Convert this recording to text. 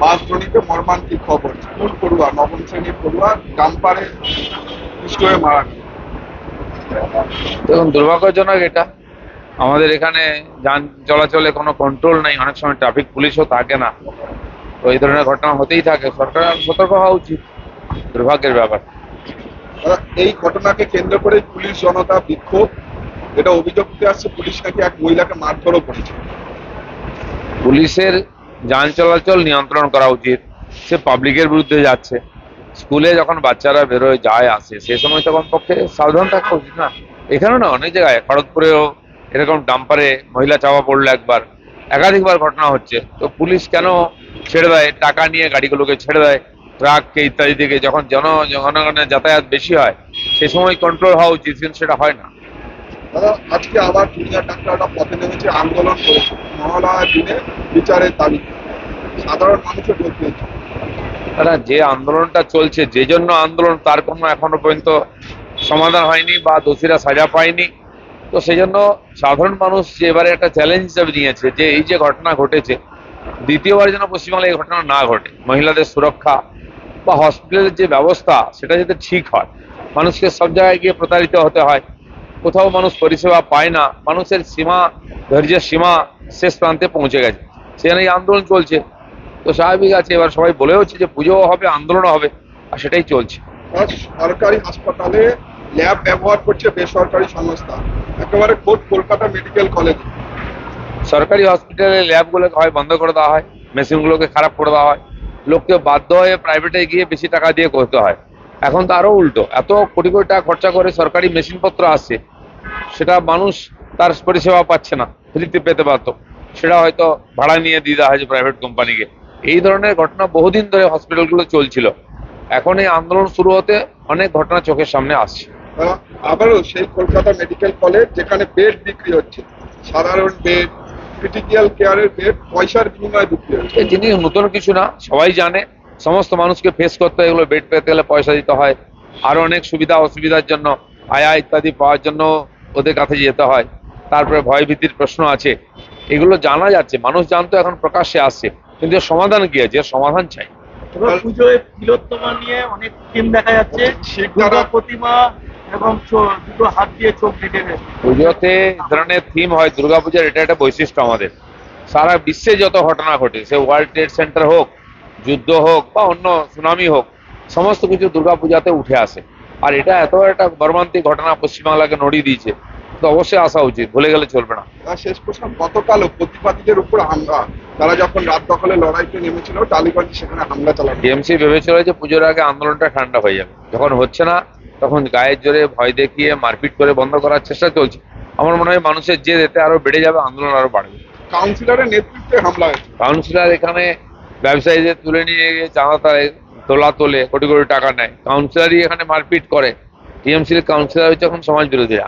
বাসড্রোনিতে মর্মান্তিক খবর। স্কুল পড়ুয়া নবম শ্রেণির পড়ুয়া ডাম্পারে পিষ্ট হয়ে মারা গেল দেখুন দুর্ভাগ্যজনক এটা। আমাদের এখানে যান চলাচলে কোনো কন্ট্রোল নেই। অনেক সময় ট্রাফিক পুলিশও থাকে না। তো এই ধরনের ঘটনা হতেই থাকে। সরকার সতর্ক হওয়া উচিত। দুর্ভাগ্যের ব্যাপার। এই ঘটনাকে কেন্দ্র করে পুলিশ জনতা বিক্ষোভ। এটা অভিযোগ উঠে আসছে পুলিশ নাকি এক মহিলাকে মারধরও করেছে। পুলিশের যান চলাচল নিয়ন্ত্রণ করা উচিত। সে পাবলিকের বিরুদ্ধে যাচ্ছে। স্কুলে যখন বাচ্চারা বেরোয়, যায়, আসে, সে সময় তখন পক্ষে সাবধান থাকা উচিত না। এখানেও না, অনেক জায়গায়, খড়গপুরেও এরকম ডাম্পারে মহিলা চাপা পড়ল একবার। একাধিকবার ঘটনা হচ্ছে। তো পুলিশ কেন ছেড়ে দেয়? টাকা নিয়ে গাড়িগুলোকে ছেড়ে দেয়? ট্রাককে ইত্যাদি থেকে যখন জন, জনগণের যাতায়াত বেশি হয়, সে সময় কন্ট্রোল হওয়া উচিত, কিন্তু সেটা হয় না। দাদা, আজকে আবার জুনিয়র ডাক্তাররা পথে নেমেছে, আন্দোলন করেছে। মহালয়ার দিনে বিচারের দাবিতে সাধারণ মানুষের যে আন্দোলনটা চলছে, যে জন্য আন্দোলন, তার কোনো এখনও পর্যন্ত সমাধান হয়নি বা দোষীরা সাজা পায়নি। তো সেই জন্য সাধারণ মানুষ যে এবারে একটা চ্যালেঞ্জ হিসাবে নিয়েছে, যে এই যে ঘটনা ঘটেছে, দ্বিতীয়বার যেন পশ্চিমবাংলায় এই ঘটনা না ঘটে, মহিলাদের সুরক্ষা বা হসপিটালের যে ব্যবস্থা, সেটা যাতে ঠিক হয়। মানুষকে সব জায়গায় গিয়ে প্রতারিত হতে হয়। কোথাও মানুষ পরিষেবা পায় না, মানুষের সীমা, ধৈর্যের সীমা শেষ প্রান্তে পৌঁছে গেছে। সেখানে এই আন্দোলন চলছে। তো স্বাভাবিক আছে এবার সবাই বলে হচ্ছে যে পুজোও হবে আন্দোলনও হবে আর সেটাই চলছে। সরকারি হাসপাতালে ল্যাব ব্যবহার করছে বেসরকারি সংস্থা একেবারে খোদ কলকাতা মেডিকেল কলেজ। সরকারি হসপিটালে ল্যাবগুলোকে হয় বন্ধ করে দেওয়া হয় মেশিনগুলোকে খারাপ করে দেওয়া হয় লোককে বাধ্য হয়ে প্রাইভেটে গিয়ে বেশি টাকা দিয়ে করতে হয়। এখন তো আরও উল্টো এত কোটি কোটি টাকা খরচা করে সরকারি মেশিনপত্র আসছে সেটা মানুষ তার পরিষেবা পাচ্ছে না ফ্রিতে পেতে পারতো সেটা হয়তো ভাড়া নিয়ে দিয়ে দেওয়া হয়েছে প্রাইভেট কোম্পানিকে এই ধরনের ঘটনা বহুদিন ধরে হসপিটালগুলো চলছিল। এখন এই আন্দোলন শুরু হতে অনেক ঘটনা চোখের সামনে আসছে। আবারও সেই কলকাতা মেডিকেল কলেজ যেখানে বেড বিক্রি হচ্ছে সাধারণ বেড ক্রিটিক্যাল কেয়ারের বেড পয়সার বিনিময়ে বিক্রি হচ্ছে। এই জিনিস নতুন কিছু না সবাই জানে সমস্ত মানুষকে ফেস করতে হয় এগুলো বেড পেতে গেলে পয়সা দিতে হয়। আরও অনেক সুবিধা অসুবিধার জন্য আয়া ইত্যাদি পাওয়ার জন্য ওদের কাছে যেতে হয়। তারপরে ভয়ভীতির প্রশ্ন আছে। এগুলো জানা যাচ্ছে মানুষ জানতো এখন প্রকাশ্যে আসছে। কিন্তু এর সমাধান কি আছে? এর সমাধান চাই। পুজোয় তিলোত্তমা নিয়ে অনেক থিম দেখা যাচ্ছে। দুর্গা প্রতিমা এবং দুটো হাত দিয়ে চোখ ঢেকে পুজোতে ধরনের থিম হয় দুর্গাপূজার এটা একটা বৈশিষ্ট্য আমাদের। সারা বিশ্বে যত ঘটনা ঘটে সে ওয়ার্ল্ড ট্রেড সেন্টার হোক যুদ্ধ হোক বা অন্য সুনামি হোক সমস্ত কিছু দুর্গাপূজাতে উঠে আসে। আর এটা এত একটা মর্মান্তিক ঘটনা পশ্চিমবাংলাকে নড়িয়ে দিয়েছে। তো অবশ্যই আসা উচিত ভুলে গেলে চলবে না। শেষ প্রশ্ন গতকালও প্রতিবাদীদের উপর হামলা। তারা যখন রাত দখলে লড়াইতে নেমেছিল টালিগঞ্জে সেখানে হামলা চালানো। টিএমসি ভেবেছিল যে পুজোর আগে আন্দোলনটা ঠান্ডা হয়ে যাবে। যখন হচ্ছে না তখন গায়ের জোরে ভয় দেখিয়ে মারপিট করে বন্ধ করার চেষ্টা চলছে। আমার মনে হয় মানুষের জেদ এতে আরও বেড়ে যাবে আন্দোলন আরও বাড়বে। কাউন্সিলরের নেতৃত্বে হামলা হয়েছে। কাউন্সিলর এখানে ব্যবসায়ীদের তুলে নিয়ে গিয়ে চাঁদা তারে তোলা তোলে কোটি কোটি টাকা নেয়। কাউন্সিলরই এখানে মারপিট করে। টিএমসির কাউন্সিলর হচ্ছে এখন সমাজ বিরোধীরা